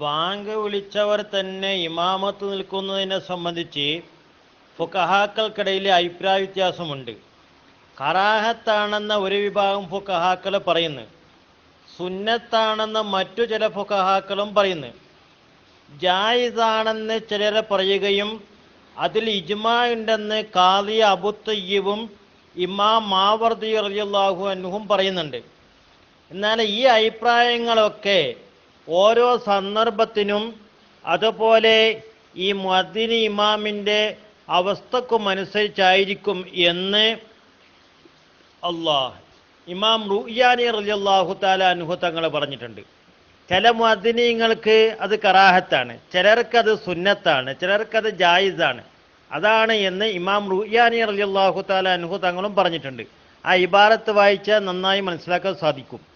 Bank വിളിച്ചവർ തന്നെ ഇമാമത്ത് നിൽക്കുന്നതിനെ സംബന്ധിച്ച് ഫുക്കഹാക്കൾക്കിടയിൽ അഭിപ്രായ വ്യത്യാസമുണ്ട്. കറാഹത്താണെന്ന ഒരു വിഭാഗം ഫുക്കഹാക്കൾ പറയുന്നു. സുന്നത്താണെന്ന് മറ്റു ചില ഫുക്കഹാക്കളും പറയുന്നു. ജായിദാണെന്ന് ചിലർ പറയുകയും അതിൽ ഇജ്മാ ഉണ്ടെന്ന് കാളി അബുത്തയ്യവും ഇമാം മാവർദി റളിയല്ലാഹു അൻഹും പറയുന്നുണ്ട്. എന്നാൽ ഈ അഭിപ്രായങ്ങളൊക്കെ ഓരോ സന്ദർഭത്തിനും അതുപോലെ ഈ മദിനി ഇമാമിന്റെ അവസ്ഥക്കുമനുസരിച്ചായിരിക്കും എന്ന് അള്ളാഹ്. ഇമാം റുയാനി റളിയല്ലാഹു താല അനുഹു തങ്ങൾ പറഞ്ഞിട്ടുണ്ട്. ചില മദിനീങ്ങൾക്ക് അത് കറാഹത്താണ് ചിലർക്കത് സുന്നത്താണ് ചിലർക്കത് ജായിസാണ്. അതാണ് എന്ന് ഇമാം റുയാനി റളിയല്ലാഹു താല അനുഹു തങ്ങളും പറഞ്ഞിട്ടുണ്ട്. ആ ഇബാറത്ത് വായിച്ചാൽ നന്നായി മനസ്സിലാക്കാൻ സാധിക്കും.